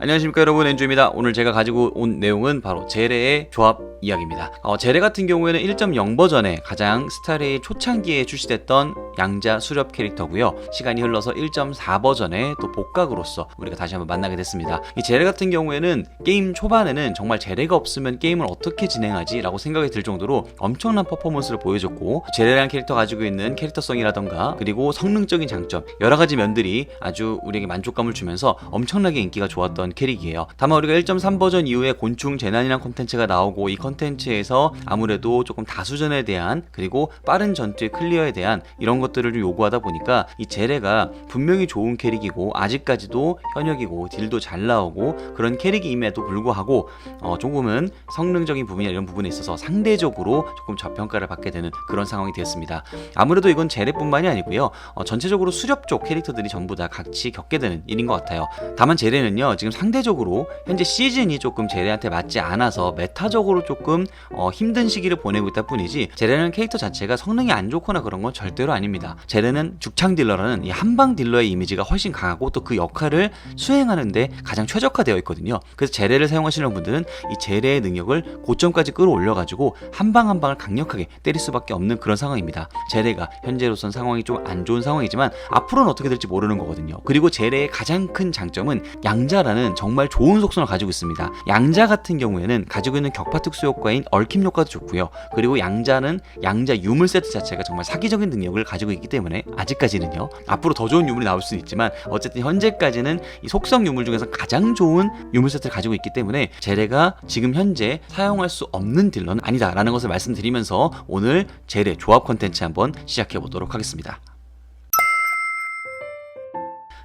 안녕하십니까 여러분 엔주입니다. 오늘 제가 가지고 온 내용은 바로 제레의 조합 이야기입니다. 어, 제레 같은 경우에는 1.0 버전에 가장 스타레이 초창기에 출시됐던 양자 수렵 캐릭터고요. 시간이 흘러서 1.4 버전에 또 복각으로서 우리가 다시 한번 만나게 됐습니다. 이 제레 같은 경우에는 게임 초반에는 정말 제레가 없으면 게임을 어떻게 진행하지 라고 생각이 들 정도로 엄청난 퍼포먼스를 보여줬고 제레라는 캐릭터 가지고 있는 캐릭터성이라던가 그리고 성능적인 장점 여러 가지 면들이 아주 우리에게 만족감을 주면서 엄청나게 인기가 좋았던 캐릭이에요. 다만 우리가 1.3 버전 이후에 곤충 재난이라는 콘텐츠가 나오고 이 콘텐츠에서 아무래도 조금 다수전에 대한 그리고 빠른 전투의 클리어에 대한 이런 것들을 좀 요구하다 보니까 이 제레가 분명히 좋은 캐릭이고 아직까지도 현역이고 딜도 잘 나오고 그런 캐릭임에도 불구하고 어, 조금은 성능적인 부분이나 이런 부분에 있어서 상대적으로 조금 저평가를 받게 되는 그런 상황이 되었습니다. 아무래도 이건 제레뿐만이 아니고요. 어, 전체적으로 수렵 쪽 캐릭터들이 전부 다 같이 겪게 되는 일인 것 같아요. 다만 제레는요 지금 상대적으로 현재 시즌이 조금 제레한테 맞지 않아서 메타적으로 조금 어, 힘든 시기를 보내고 있다 뿐이지 제레는 캐릭터 자체가 성능이 안 좋거나 그런 건 절대로 아닙니다. 제레는 죽창 딜러라는 이 한방 딜러의 이미지가 훨씬 강하고 또 그 역할을 수행하는데 가장 최적화되어 있거든요. 그래서 제레를 사용하시는 분들은 이 제레의 능력을 고점까지 끌어올려가지고 한방 한 방을 강력하게 때릴 수밖에 없는 그런 상황입니다. 제레가 현재로선 상황이 좀 안 좋은 상황이지만 앞으로는 어떻게 될지 모르는 거거든요. 그리고 제레의 가장 큰 장점은 양자라는 정말 좋은 속성을 가지고 있습니다. 양자 같은 경우에는 가지고 있는 격파 특수 효과인 얽힘 효과도 좋고요. 그리고 양자는 양자 유물 세트 자체가 정말 사기적인 능력을 가지고 있기 때문에 아직까지는요. 앞으로 더 좋은 유물이 나올 수는 있지만 어쨌든 현재까지는 이 속성 유물 중에서 가장 좋은 유물 세트를 가지고 있기 때문에 제레가 지금 현재 사용할 수 없는 딜러는 아니다라는 것을 말씀드리면서 오늘 제레 조합 컨텐츠 한번 시작해 보도록 하겠습니다.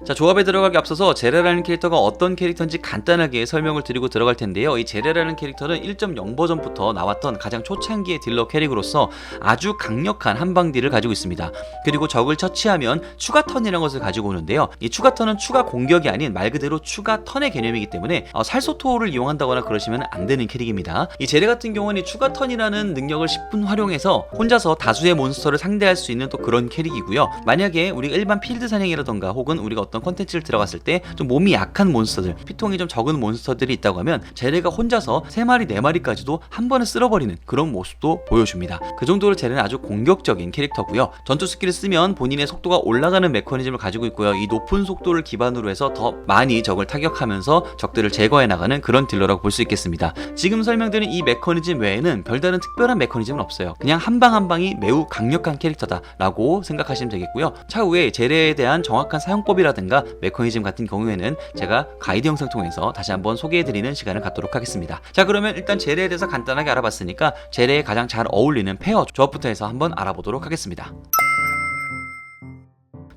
자 조합에 들어가기 앞서서 제레라는 캐릭터가 어떤 캐릭터인지 간단하게 설명을 드리고 들어갈 텐데요. 이 제레라는 캐릭터는 1.0 버전부터 나왔던 가장 초창기의 딜러 캐릭으로서 아주 강력한 한방 딜을 가지고 있습니다. 그리고 적을 처치하면 추가 턴이라는 것을 가지고 오는데요. 이 추가 턴은 추가 공격이 아닌 말 그대로 추가 턴의 개념이기 때문에 어, 살소토를 이용한다거나 그러시면 안 되는 캐릭입니다. 이 제레 같은 경우는 이 추가 턴이라는 능력을 10분 활용해서 혼자서 다수의 몬스터를 상대할 수 있는 또 그런 캐릭이고요. 만약에 우리가 일반 필드 사냥이라던가 혹은 우리가 어떤 컨텐츠를 들어갔을 때 좀 몸이 약한 몬스터들, 피통이 좀 적은 몬스터들이 있다고 하면 제레가 혼자서 3마리, 4마리까지도 한 번에 쓸어버리는 그런 모습도 보여줍니다. 그 정도로 제레는 아주 공격적인 캐릭터고요. 전투 스킬을 쓰면 본인의 속도가 올라가는 메커니즘을 가지고 있고요. 이 높은 속도를 기반으로 해서 더 많이 적을 타격하면서 적들을 제거해 나가는 그런 딜러라고 볼 수 있겠습니다. 지금 설명드린 이 메커니즘 외에는 별다른 특별한 메커니즘은 없어요. 그냥 한 방 한 방이 매우 강력한 캐릭터다라고 생각하시면 되겠고요. 차후에 제레에 대한 정확한 사용법이라든가 메커니즘 같은 경우에는 제가 가이드 영상 통해서 다시 한번 소개해드리는 시간을 갖도록 하겠습니다. 자 그러면 일단 제레에 대해서 간단하게 알아봤으니까 제레에 가장 잘 어울리는 페어 조합부터 해서 한번 알아보도록 하겠습니다.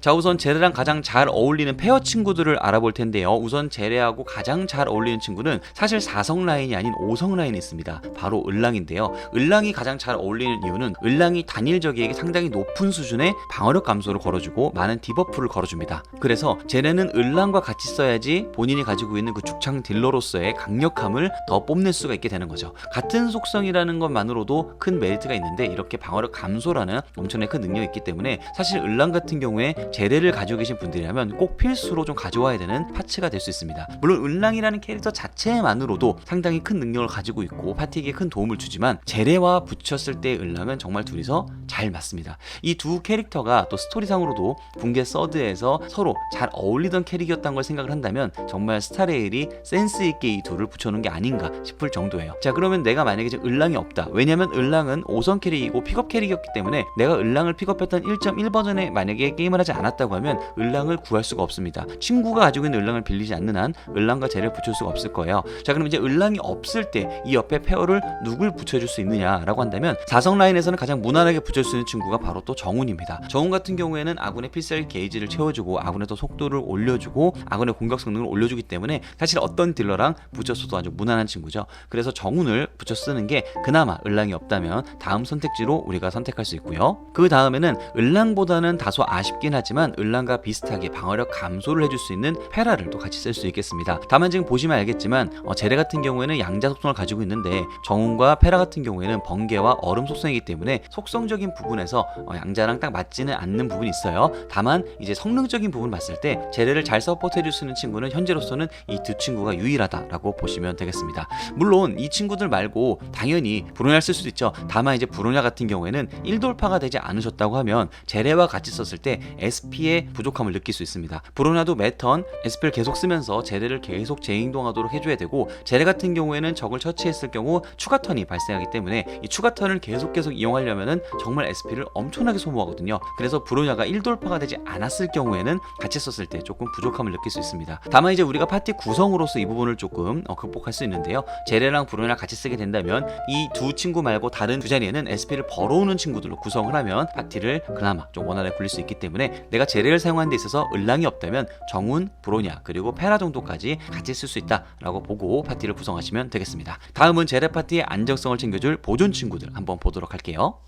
자 우선 제레랑 가장 잘 어울리는 페어 친구들을 알아볼 텐데요. 우선 제레하고 가장 잘 어울리는 친구는 사실 4성 라인이 아닌 5성 라인이 있습니다. 바로 을랑인데요. 을랑이 가장 잘 어울리는 이유는 을랑이 단일 적에게 상당히 높은 수준의 방어력 감소를 걸어주고 많은 디버프를 걸어줍니다. 그래서 제레는 을랑과 같이 써야지 본인이 가지고 있는 그 죽창 딜러로서의 강력함을 더 뽐낼 수가 있게 되는 거죠. 같은 속성이라는 것만으로도 큰 메리트가 있는데 이렇게 방어력 감소라는 엄청나게 큰 능력이 있기 때문에 사실 을랑 같은 경우에 제레를 가지고 계신 분들이라면 꼭 필수로 좀 가져와야 되는 파츠가 될 수 있습니다. 물론 을랑이라는 캐릭터 자체만으로도 상당히 큰 능력을 가지고 있고 파티에게 큰 도움을 주지만 제레와 붙였을 때의 을랑은 정말 둘이서 잘 맞습니다. 이 두 캐릭터가 또 스토리상으로도 붕괴 서드에서 서로 잘 어울리던 캐릭이었다는 걸 생각을 한다면 정말 스타레일이 센스 있게 이 둘을 붙여놓은 게 아닌가 싶을 정도예요. 자 그러면 내가 만약에 지금 을랑이 없다. 왜냐면 을랑은 5선 캐릭이고 픽업 캐릭이었기 때문에 내가 을랑을 픽업했던 1.1 버전에 만약에 게임을 하지 않았 다고 하면 을랑을 구할 수가 없습니다. 친구가 가지고 있는 을랑을 빌리지 않는 한 을랑과 쟤를 붙일 수가 없을 거예요. 자 그럼 이제 을랑이 없을 때 이 옆에 페어를 누굴 붙여줄 수 있느냐라고 한다면 4성 라인에서는 가장 무난하게 붙여줄 수 있는 친구가 바로 또 정운입니다. 정운 같은 경우에는 아군의 필살 게이지를 채워주고 아군의 또 속도를 올려주고 아군의 공격 성능을 올려주기 때문에 사실 어떤 딜러랑 붙였어도 아주 무난한 친구죠. 그래서 정운을 붙여 쓰는 게 그나마 을랑이 없다면 다음 선택지로 우리가 선택할 수 있고요. 그 다음에는 을랑보다는 다소 아쉽긴 하지만 있지만 을랑과 비슷하게 방어력 감소를 해줄 수 있는 페라를 또 같이 쓸 수 있겠습니다. 다만 지금 보시면 알겠지만 어, 제레 같은 경우에는 양자 속성을 가지고 있는데 정운과 페라 같은 경우에는 번개와 얼음 속성이기 때문에 속성적인 부분에서 어, 양자랑 딱 맞지는 않는 부분이 있어요. 다만 이제 성능적인 부분 봤을 때 제레를 잘 서포트해줄 수 있는 친구는 현재로서는 이 두 친구가 유일하다라고 보시면 되겠습니다. 물론 이 친구들 말고 당연히 브로냐 쓸 수도 있죠. 다만 이제 브로냐 같은 경우에는 1돌파가 되지 않으셨다고 하면 제레와 같이 썼을 때 SP의 부족함을 느낄 수 있습니다. 브로냐도 매턴 SP를 계속 쓰면서 제레를 계속 재행동하도록 해줘야 되고 제레 같은 경우에는 적을 처치했을 경우 추가 턴이 발생하기 때문에 이 추가 턴을 계속 계속 이용하려면은 정말 SP를 엄청나게 소모하거든요. 그래서 브로냐가 1돌파가 되지 않았을 경우에는 같이 썼을 때 조금 부족함을 느낄 수 있습니다. 다만 이제 우리가 파티 구성으로서 이 부분을 조금 어, 극복할 수 있는데요. 제레랑 브로냐 같이 쓰게 된다면 이 두 친구 말고 다른 두 자리에는 SP를 벌어오는 친구들로 구성을 하면 파티를 그나마 좀 원활하게 굴릴 수 있기 때문에 내가 제레를 사용하는 데 있어서 을랑이 없다면 정운, 브로냐 그리고 페라 정도까지 같이 쓸 수 있다라고 보고 파티를 구성하시면 되겠습니다. 다음은 제레 파티의 안정성을 챙겨줄 보존 친구들 한번 보도록 할게요.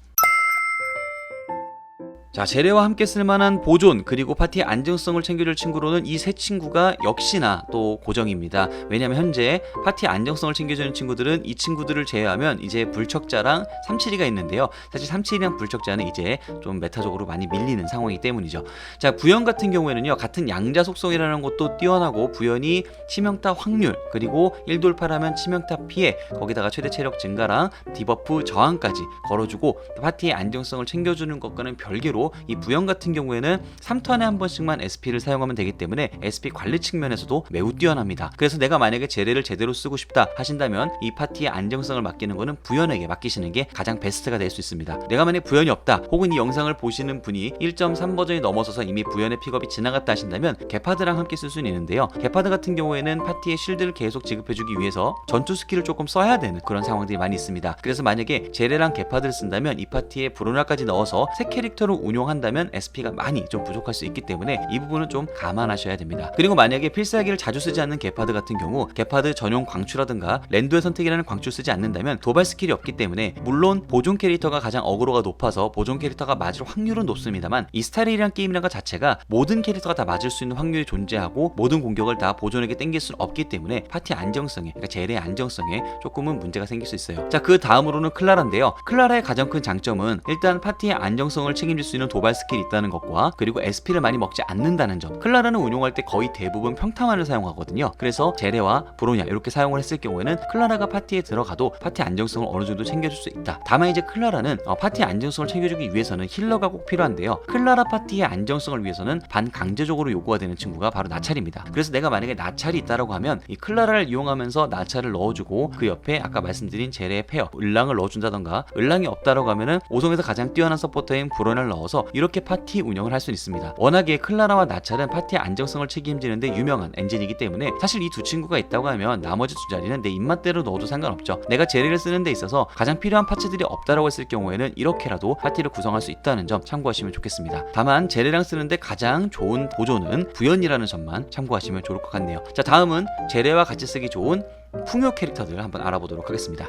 자, 제레와 함께 쓸만한 보존 그리고 파티의 안정성을 챙겨줄 친구로는 이 세 친구가 역시나 또 고정입니다. 왜냐하면 현재 파티 안정성을 챙겨주는 친구들은 이 친구들을 제외하면 이제 불척자랑 삼칠이가 있는데요. 사실 삼칠이랑 불척자는 이제 좀 메타적으로 많이 밀리는 상황이기 때문이죠. 자, 부연 같은 경우에는요, 같은 양자 속성이라는 것도 뛰어나고 부연이 치명타 확률 그리고 1돌파라면 치명타 피해 거기다가 최대 체력 증가랑 디버프 저항까지 걸어주고 파티의 안정성을 챙겨주는 것과는 별개로 이 부연 같은 경우에는 3턴에 한 번씩만 SP를 사용하면 되기 때문에 SP 관리 측면에서도 매우 뛰어납니다. 그래서 내가 만약에 제레를 제대로 쓰고 싶다 하신다면 이 파티의 안정성을 맡기는 거는 부연에게 맡기시는 게 가장 베스트가 될 수 있습니다. 내가 만약 부연이 없다 혹은 이 영상을 보시는 분이 1.3 버전이 넘어서서 이미 부연의 픽업이 지나갔다 하신다면 게파드랑 함께 쓸 수는 있는데요. 게파드 같은 경우에는 파티의 실드를 계속 지급해주기 위해서 전투 스킬을 조금 써야 되는 그런 상황들이 많이 있습니다. 그래서 만약에 제레랑 게파드를 쓴다면 이 파티에 브로나까지 넣어서 새 캐릭터를 운 용한다면 SP가 많이 좀 부족할 수 있기 때문에 이 부분은 좀 감안하셔야 됩니다. 그리고 만약에 필살기를 자주 쓰지 않는 게파드 같은 경우 게파드 전용 광추라든가 랜도의 선택이라는 광추 쓰지 않는다면 도발 스킬이 없기 때문에 물론 보존 캐릭터가 가장 어그로가 높아서 보존 캐릭터가 맞을 확률은 높습니다만 이 스타일이란 게임이란 것 자체가 모든 캐릭터가 다 맞을 수 있는 확률이 존재하고 모든 공격을 다 보존에게 땡길 수는 없기 때문에 파티 안정성에 그러니까 제레의 안정성에 조금은 문제가 생길 수 있어요. 자 그 다음으로는 클라라인데요. 클라라의 가장 큰 장점은 일단 파티의 안정성을 책임질 수 있는 도발 스킬이 있다는 것과 그리고 SP를 많이 먹지 않는다는 점. 클라라는 운용할 때 거의 대부분 평타만을 사용하거든요. 그래서 제레와 브로냐 이렇게 사용을 했을 경우에는 클라라가 파티에 들어가도 파티 안정성을 어느 정도 챙겨줄 수 있다. 다만 이제 클라라는 어, 파티 안정성을 챙겨주기 위해서는 힐러가 꼭 필요한데요. 클라라 파티의 안정성을 위해서는 반강제적으로 요구가 되는 친구가 바로 나찰입니다. 그래서 내가 만약에 나찰이 있다라고 하면 이 클라라를 이용하면서 나찰을 넣어주고 그 옆에 아까 말씀드린 제레의 페어 을랑을 넣어준다던가 을랑이 없다라고 하면은 오성에서 가장 뛰어난 서포터인 브로나를 넣어서 이렇게 파티 운영을 할 수 있습니다. 워낙에 클라라와 나찰은 파티의 안정성을 책임지는데 유명한 엔진이기 때문에 사실 이 두 친구가 있다고 하면 나머지 두 자리는 내 입맛대로 넣어도 상관없죠. 내가 제레를 쓰는 데 있어서 가장 필요한 파츠들이 없다라고 했을 경우에는 이렇게라도 파티를 구성할 수 있다는 점 참고하시면 좋겠습니다. 다만 제레랑 쓰는데 가장 좋은 보조는 부연이라는 점만 참고하시면 좋을 것 같네요. 자 다음은 제레와 같이 쓰기 좋은 풍요 캐릭터들 한번 알아보도록 하겠습니다.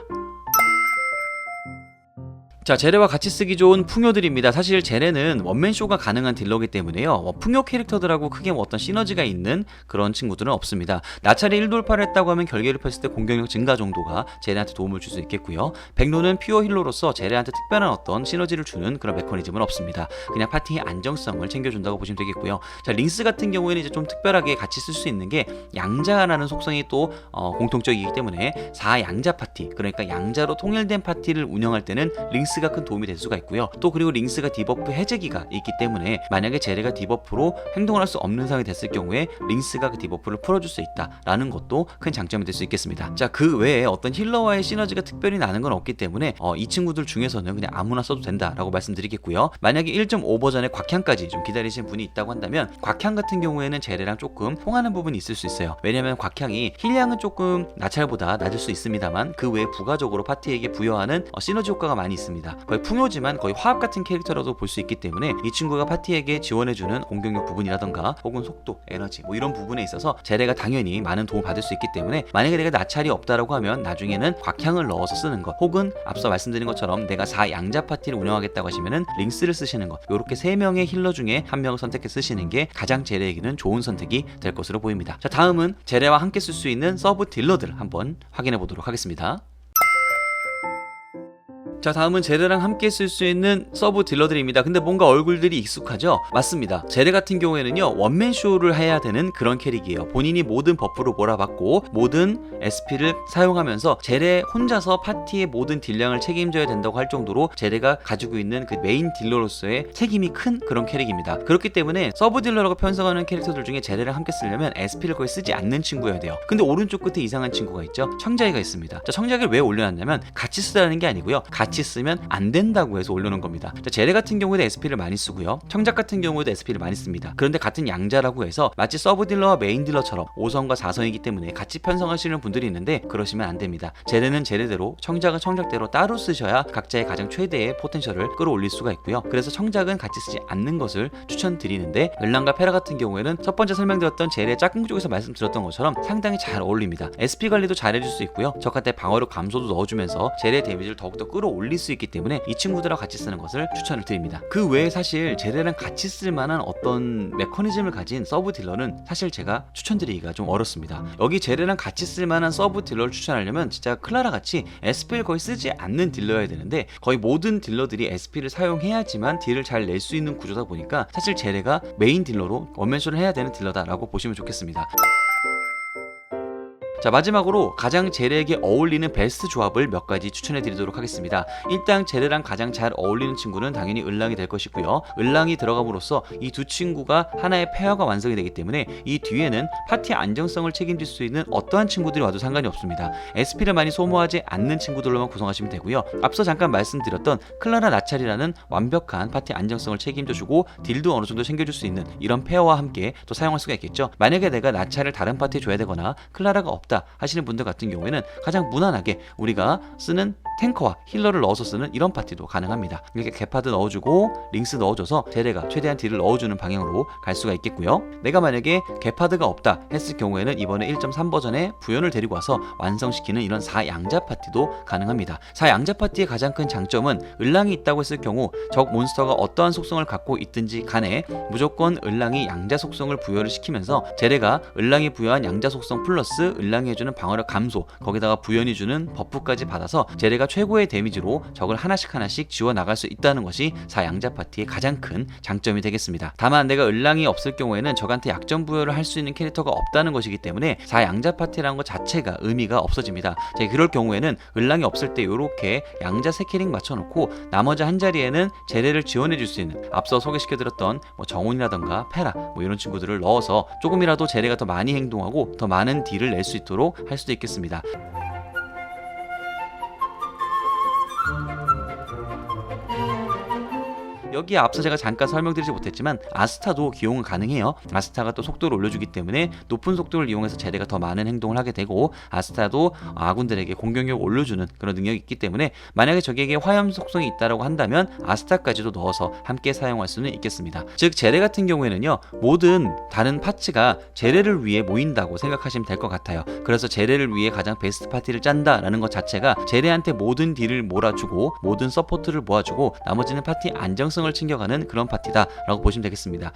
자, 제레와 같이 쓰기 좋은 풍요들입니다. 사실 제레는 원맨쇼가 가능한 딜러기 때문에요. 어, 풍요 캐릭터들하고 크게 뭐 어떤 시너지가 있는 그런 친구들은 없습니다. 나찰이 1돌파를 했다고 하면 결계를 폈을 때 공격력 증가 정도가 제레한테 도움을 줄 수 있겠고요. 백로는 퓨어 힐러로서 제레한테 특별한 어떤 시너지를 주는 그런 메커니즘은 없습니다. 그냥 파티의 안정성을 챙겨준다고 보시면 되겠고요. 자, 링스 같은 경우에는 이제 좀 특별하게 같이 쓸 수 있는 게 양자라는 속성이 또 어, 공통적이기 때문에 4양자 파티, 그러니까 양자로 통일된 파티를 운영할 때는 링스 링스가 큰 도움이 될 수가 있고요. 또 그리고 링스가 디버프 해제기가 있기 때문에 만약에 제레가 디버프로 행동을 할 수 없는 상황이 됐을 경우에 링스가 그 디버프를 풀어줄 수 있다라는 것도 큰 장점이 될 수 있겠습니다. 자 그 외에 어떤 힐러와의 시너지가 특별히 나는 건 없기 때문에 어, 이 친구들 중에서는 그냥 아무나 써도 된다라고 말씀드리겠고요. 만약에 1.5 버전의 곽향까지 좀 기다리시는 분이 있다고 한다면 곽향 같은 경우에는 제레랑 조금 통하는 부분이 있을 수 있어요. 왜냐면 곽향이 힐량은 조금 나찰보다 낮을 수 있습니다만 그 외에 부가적으로 파티에게 부여하는 어, 시너지 효과가 많이 있습니다. 있습니다. 거의 풍요지만 거의 화합 같은 캐릭터라도 볼 수 있기 때문에 이 친구가 파티에게 지원해주는 공격력 부분이라던가 혹은 속도, 에너지 뭐 이런 부분에 있어서 제레가 당연히 많은 도움을 받을 수 있기 때문에 만약에 내가 나찰이 없다라고 하면 나중에는 곽향을 넣어서 쓰는 것 혹은 앞서 말씀드린 것처럼 내가 4양자 파티를 운영하겠다고 하시면은 링스를 쓰시는 것 이렇게 세 명의 힐러 중에 한 명을 선택해 쓰시는 게 가장 제레에게는 좋은 선택이 될 것으로 보입니다. 자 다음은 제레와 함께 쓸 수 있는 서브 딜러들 한번 확인해 보도록 하겠습니다. 자 다음은 제레랑 함께 쓸 수 있는 서브 딜러들입니다. 근데 뭔가 얼굴들이 익숙하죠? 맞습니다. 제레 같은 경우에는요 원맨 쇼를 해야 되는 그런 캐릭이에요. 본인이 모든 버프로 몰아받고 모든 SP를 사용하면서 제레 혼자서 파티의 모든 딜량을 책임져야 된다고 할 정도로 제레가 가지고 있는 그 메인 딜러로서의 책임이 큰 그런 캐릭입니다. 그렇기 때문에 서브 딜러라고 편성하는 캐릭터들 중에 제레랑 함께 쓰려면 SP를 거의 쓰지 않는 친구여야 돼요. 근데 오른쪽 끝에 이상한 친구가 있죠? 청자기가 있습니다. 자 청자기를 왜 올려놨냐면 같이 쓰라는 게 아니고요. 같이 쓰면 안 된다고 해서 올려놓은 겁니다. 자, 제레 같은 경우에도 SP를 많이 쓰고요. 청작 같은 경우에도 SP를 많이 씁니다. 그런데 같은 양자라고 해서 마치 서브 딜러와 메인 딜러처럼 5성과 4성이기 때문에 같이 편성하시는 분들이 있는데 그러시면 안 됩니다. 제레는 제레대로 청작은 청작대로 따로 쓰셔야 각자의 가장 최대의 포텐셜을 끌어올릴 수가 있고요. 그래서 청작은 같이 쓰지 않는 것을 추천드리는데 을랑과 페라 같은 경우에는 첫 번째 설명드렸던 제레 짝꿍 쪽에서 말씀드렸던 것처럼 상당히 잘 어울립니다. SP 관리도 잘 해줄 수 있고요. 적한테 방어력 감소도 넣어주면서 제레 데미지를 더욱더 끌어올 릴 수 있기 때문에 이 친구들과 같이 쓰는 것을 추천을 드립니다. 그 외에 사실 제레랑 같이 쓸 만한 어떤 메커니즘을 가진 서브 딜러는 사실 제가 추천드리기가 좀 어렵습니다. 여기 제레랑 같이 쓸 만한 서브 딜러를 추천하려면 진짜 클라라 같이 SP를 거의 쓰지 않는 딜러여야 되는데 거의 모든 딜러들이 SP를 사용해야지만 딜을 잘 낼 수 있는 구조다 보니까 사실 제레가 메인 딜러로 원맨쇼를 해야 되는 딜러다라고 보시면 좋겠습니다. 자 마지막으로 가장 제레에게 어울리는 베스트 조합을 몇 가지 추천해 드리도록 하겠습니다. 일단 제레랑 가장 잘 어울리는 친구는 당연히 을랑이 될 것이고요. 을랑이 들어감으로써 이 두 친구가 하나의 페어가 완성이 되기 때문에 이 뒤에는 파티 안정성을 책임질 수 있는 어떠한 친구들이 와도 상관이 없습니다. SP를 많이 소모하지 않는 친구들로만 구성하시면 되고요. 앞서 잠깐 말씀드렸던 클라라 나찰이라는 완벽한 파티 안정성을 책임져주고 딜도 어느 정도 챙겨줄 수 있는 이런 페어와 함께 또 사용할 수가 있겠죠. 만약에 내가 나찰을 다른 파티에 줘야 되거나 클라라가 없다 하시는 분들 같은 경우에는 가장 무난하게 우리가 쓰는 탱커와 힐러를 넣어서 쓰는 이런 파티도 가능합니다. 이렇게 개파드 넣어주고 링스 넣어줘서 제레가 최대한 딜을 넣어주는 방향으로 갈 수가 있겠고요. 내가 만약에 개파드가 없다 했을 경우에는 이번에 1.3 버전에 부연을 데리고 와서 완성시키는 이런 4양자 파티도 가능합니다. 4양자 파티의 가장 큰 장점은 을랑이 있다고 했을 경우 적 몬스터가 어떠한 속성을 갖고 있든지 간에 무조건 을랑이 양자 속성을 부여를 시키면서 제레가 을랑이 부여한 양자 속성 플러스 을랑 이 해주는 방어력 감소 거기다가 부연이 주는 버프까지 받아서 제레가 최고의 데미지로 적을 하나씩 하나씩 지워 나갈 수 있다는 것이 4양자 파티의 가장 큰 장점이 되겠습니다. 다만 내가 을랑이 없을 경우에는 적한테 약점 부여를 할 수 있는 캐릭터가 없다는 것이기 때문에 4양자 파티라는 것 자체가 의미가 없어집니다. 자, 그럴 경우에는 을랑이 없을 때 이렇게 양자 3캐릭 맞춰놓고 나머지 한 자리에는 제레를 지원해 줄 수 있는 앞서 소개시켜드렸던 뭐 정훈이라던가 페라 뭐 이런 친구들을 넣어서 조금이라도 제레가 더 많이 행동하고 더 많은 딜을 낼 수 있 도록 할 수도 있겠습니다. 여기에 앞서 제가 잠깐 설명드리지 못했지만 아스타도 기용은 가능해요. 아스타가 또 속도를 올려주기 때문에 높은 속도를 이용해서 제레가 더 많은 행동을 하게 되고 아스타도 아군들에게 공격력 올려주는 그런 능력이 있기 때문에 만약에 적에게 화염 속성이 있다라고 한다면 아스타까지도 넣어서 함께 사용할 수는 있겠습니다. 즉 제레 같은 경우에는요 모든 다른 파츠가 제레를 위해 모인다고 생각하시면 될 것 같아요. 그래서 제레를 위해 가장 베스트 파티를 짠다라는 것 자체가 제레한테 모든 딜을 몰아주고 모든 서포트를 모아주고 나머지는 파티 안정성을 챙겨가는 그런 파티다라고 보시면 되겠습니다.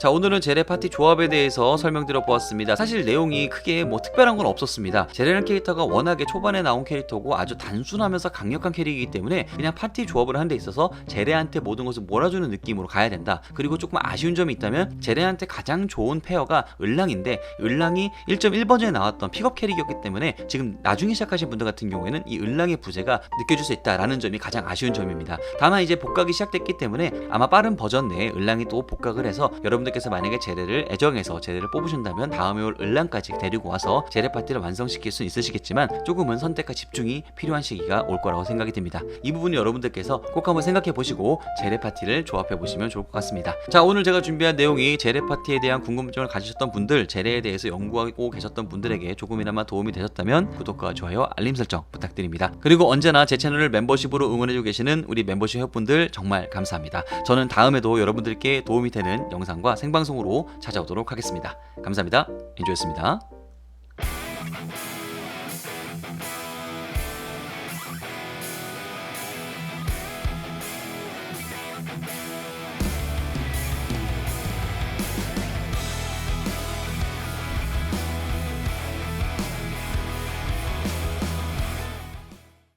자 오늘은 제레 파티 조합에 대해서 설명드려 보았습니다. 사실 내용이 크게 뭐 특별한 건 없었습니다. 제레라는 캐릭터가 워낙에 초반에 나온 캐릭터고 아주 단순하면서 강력한 캐릭이기 때문에 그냥 파티 조합을 하는 데 있어서 제레한테 모든 것을 몰아주는 느낌으로 가야 된다. 그리고 조금 아쉬운 점이 있다면 제레한테 가장 좋은 페어가 을랑인데 을랑이 1.1버전에 나왔던 픽업 캐릭이었기 때문에 지금 나중에 시작하신 분들 같은 경우에는 이 을랑의 부재가 느껴질 수 있다라는 점이 가장 아쉬운 점입니다. 다만 이제 복각이 시작됐기 때문에 아마 빠른 버전 내에 을랑이 또 복각을 해서 여러분들 여러분들께서 만약에 제레를 애정해서 제레를 뽑으신다면 다음에 올 을랑까지 데리고 와서 제레 파티를 완성시킬 수 있으시겠지만 조금은 선택과 집중이 필요한 시기가 올 거라고 생각이 듭니다. 이 부분은 여러분들께서 꼭 한번 생각해 보시고 제레 파티를 조합해 보시면 좋을 것 같습니다. 자 오늘 제가 준비한 내용이 제레 파티에 대한 궁금증을 가지셨던 분들, 제레에 대해서 연구하고 계셨던 분들에게 조금이나마 도움이 되셨다면 구독과 좋아요, 알림 설정 부탁드립니다. 그리고 언제나 제 채널을 멤버십으로 응원해주고 계시는 우리 멤버십 회원분들 정말 감사합니다. 저는 다음에도 여러분들께 도움이 되는 영상과 생방송으로 찾아오도록 하겠습니다. 감사합니다. 엔조였습니다.